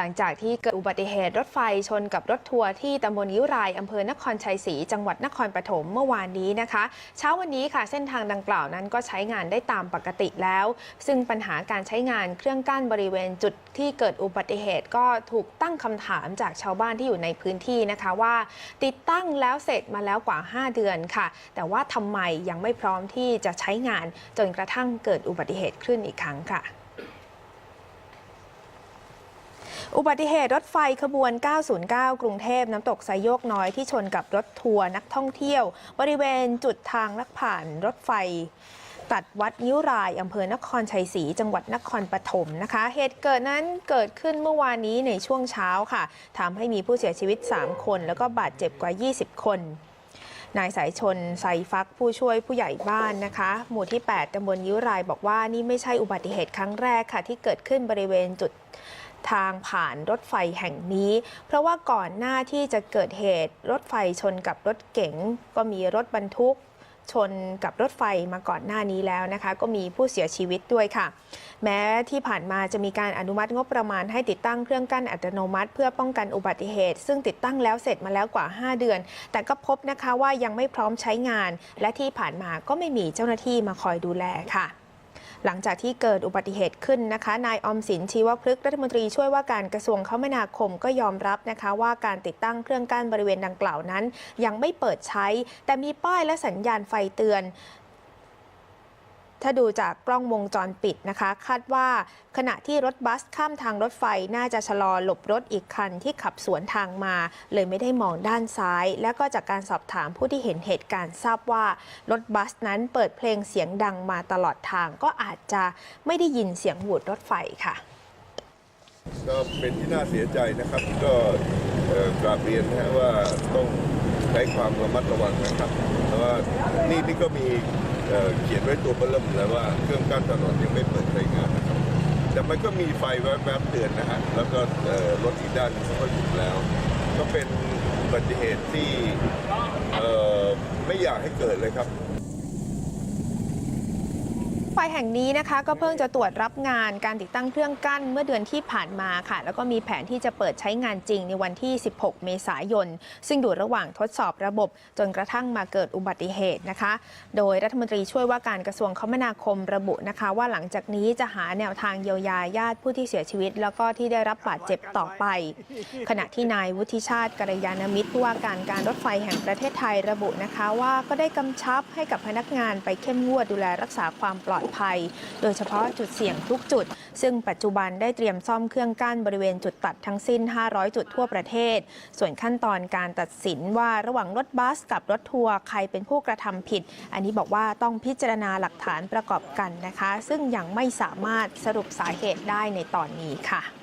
หลังจากที่เกิดอุบัติเหตุรถไฟชนกับรถทัวร์ที่ตำบลยิ้วรายอำเภอนครชัยศรีจังหวัดนครปฐมเมื่อวานนี้นะคะ เช้าวันนี้ค่ะเส้นทางดังกล่าวนั้นก็ใช้งานได้ตามปกติแล้ว ซึ่งปัญหาการใช้งานเครื่องกั้นบริเวณจุดที่เกิดอุบัติเหตุก็ถูกตั้งคำถามจากชาวบ้านที่อยู่ในพื้นที่นะคะว่า ติดตั้งแล้วเสร็จมาแล้วกว่า 5 เดือนค่ะ แต่ว่าทำไมยังไม่พร้อมที่จะใช้งานจนกระทั่งเกิดอุบัติเหตุขึ้นอีกครั้งค่ะ อุบัติเหตุรถไฟขบวน 909 กรุงเทพน้ำตกไซโยกน้อยที่ชนกับรถทัวร์นักท่องเที่ยว บริเวณจุดทางลักผ่านรถไฟตัดวัดนิ้วรายอำเภอนครชัยศรีจังหวัดนครปฐมนะคะ เหตุเกิดนั้นเกิดขึ้นเมื่อวานนี้ในช่วงเช้าค่ะทำให้มีผู้เสียชีวิต 3 คน แล้วก็บาดเจ็บกว่า 20 คนนายสายชนไซฟักผู้ช่วยผู้ใหญ่บ้านนะคะ หมู่ที่ 8ตำบลยิ้วรายบอกว่านี่ไม่ใช่อุบัติเหตุครั้งแรกค่ะ ที่เกิดขึ้นบริเวณจุด ทางผ่านรถไฟแห่งนี้ เพราะว่าก่อนหน้าที่จะเกิดเหตุรถไฟชนกับรถเก๋ง ก็มีรถบรรทุกชนกับรถไฟมาก่อนหน้านี้แล้วนะคะ ก็มีผู้เสียชีวิตด้วยค่ะ แม้ที่ผ่านมาจะมีการอนุมัติงบประมาณให้ติดตั้งเครื่องกั้นอัตโนมัติ เพื่อป้องกันอุบัติเหตุ ซึ่งติดตั้งแล้วเสร็จมาแล้วกว่า 5 เดือน แต่ก็พบนะคะว่ายังไม่พร้อมใช้งาน และที่ผ่านมาก็ไม่มีเจ้าหน้าที่มาคอยดูแลค่ะ หลังจากที่เกิดอุบัติเหตุขึ้นนะคะ นายอมสินชีวพฤกษ์รัฐมนตรีช่วยว่าการกระทรวงคมนาคมก็ยอมรับนะคะว่าการติดตั้งเครื่องกั้นบริเวณดังกล่าวนั้น ยังไม่เปิดใช้ แต่มีป้ายและสัญญาณไฟเตือน ถ้าดูจากกล้องวงจรปิดนะคะ คาดว่าขณะที่รถบัสข้ามทางรถไฟน่าจะชะลอหลบรถอีกคันที่ขับสวนทางมา เลยไม่ได้มองด้านซ้าย แล้วก็จากการสอบถามผู้ที่เห็นเหตุการณ์ทราบว่า รถบัสนั้นเปิดเพลงเสียงดังมาตลอดทางก็อาจจะไม่ได้ยินเสียงหวูดรถไฟค่ะ ก็เป็นที่น่าเสียใจนะครับ ก็กราบเรียนนะฮะว่าต้องใช้ความระมัดระวังนะครับเพราะว่านี่นี่ก็มี เขียนไว้ตัวเบลเริ่มแล้วว่าเครื่องกั้นถนนยังไม่เปิดใช้งานนะครับ แต่มันก็มีไฟแวบๆเตือนนะฮะแล้วก็รถอีกด้านก็หยุดแล้ว ก็เป็นอุบัติเหตุที่ไม่อยากให้เกิดเลยครับ ไฟแห่งนี้นะคะ ก็เพิ่งจะตรวจรับงานการติดตั้งเครื่องกั้นเมื่อเดือนที่ผ่านมาค่ะ แล้วก็มีแผนที่จะเปิดใช้งานจริงในวันที่ 16 เมษายน ซึ่งอยู่ระหว่างทดสอบระบบจนกระทั่งมาเกิดอุบัติเหตุนะคะ โดยรัฐมนตรีช่วยว่าการกระทรวงคมนาคมระบุนะคะ ว่าหลังจากนี้จะหาแนวทางเยียวยาญาติผู้ที่เสียชีวิต แล้วก็ที่ได้รับบาดเจ็บต่อไป ขณะที่นายวุฒิชาติกัลยาณมิตรผู้ว่าการการรถไฟแห่งประเทศไทยระบุนะคะ ว่าก็ได้กำชับให้กับพนักงานไปเข้มงวดดูแลรักษาความปลอดภัย โดยเฉพาะจุดเสี่ยงทุกจุด ซึ่งปัจจุบันได้เตรียมซ่อมเครื่องกั้นบริเวณจุดตัดทั้งสิ้น 500 จุดทั่วประเทศ ส่วนขั้นตอนการตัดสินว่าระหว่างรถบัสกับรถทัวร์ใครเป็นผู้กระทำผิด อันนี้บอกว่าต้องพิจารณาหลักฐานประกอบกันนะคะ ซึ่งยังไม่สามารถสรุปสาเหตุได้ในตอนนี้ค่ะ